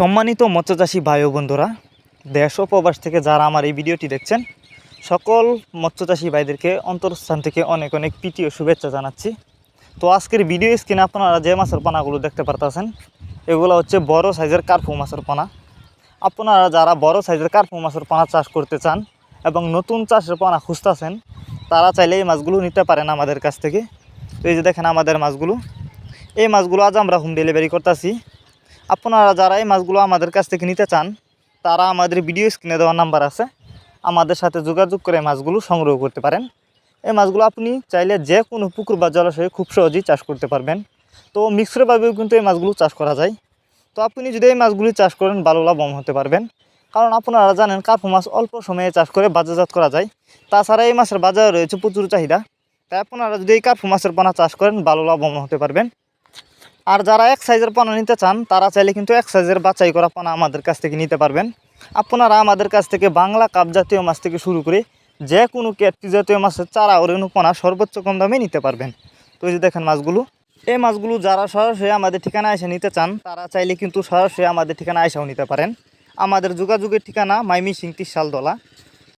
সম্মানিত মৎস্যচাষী ভাই বন্ধুরা, দেশ ও প্রবাস থেকে যারা আমার এই ভিডিওটি দেখছেন, সকল মৎস্যচাষী ভাইদেরকে অন্তরস্থান থেকে অনেক অনেক প্রীতি ও শুভেচ্ছা জানাচ্ছি। তো আজকের ভিডিও স্ক্রিনে আপনারা যে মাছের পানাগুলো দেখতে পারতেছেন, এগুলো হচ্ছে বড় সাইজের কার্পু মাছের পানা। আপনারা যারা বড় সাইজের কার্পু মাছের পানা চাষ করতে চান এবং নতুন চাষের পানা খুঁজতেছেন, তারা চাইলে এই মাছগুলো নিতে পারেন আমাদের কাছ থেকে। তো এই যে দেখেন আমাদের মাছগুলো, এই মাছগুলো আজ আমরা হোম ডেলিভারি করতেছি। আপনারা যারা এই মাছগুলো আমাদের কাছ থেকে নিতে চান, তারা আমাদের ভিডিও স্ক্রিনে দেওয়া নাম্বার আছে। আমাদের সাথে যোগাযোগ করে মাছগুলো সংগ্রহ করতে পারেন। এই মাছগুলো আপনি চাইলে যে কোনো পুকুর বা জলাশয়ে খুব সহজেই চাষ করতে পারবেন। তো মিশ্রভাবেও কিন্তু এই মাছগুলো চাষ করা যায়। তো আপনি যদি এই মাছগুলি চাষ করেন, ভালো লাভবান হতে পারবেন। কারণ আপনারা জানেন কার্পু মাছ অল্প সময়ে চাষ করে বাজারজাত করা যায়। তাছাড়া এই মাছের বাজারে রয়েছে প্রচুর চাহিদা। তাই আপনারা যদি এই কার্পু মাছের পোনা চাষ করেন, ভালো লাভবান হতে পারবেন। আর যারা এক সাইজের পোনা নিতে চান, তারা চাইলে কিন্তু এক সাইজের বাছাই করা পোনা আমাদের কাছ থেকে নিতে পারবেন। আপনারা আমাদের কাছ থেকে বাংলা কাপ জাতীয় মাছ থেকে শুরু করে যে কোনো ক্যাটটি জাতীয় মাছের চারা ও রেণু পোনা সর্বোচ্চ কম দামে নিতে পারবেন। তো এই যে দেখেন মাছগুলো, এই মাছগুলো যারা সরাসরি আমাদের ঠিকানা এসে নিতে চান, তারা চাইলে কিন্তু সরাসরি আমাদের ঠিকানা এসেও নিতে পারেন। আমাদের যোগাযোগের ঠিকানা মাইমি সিংটি শালদলা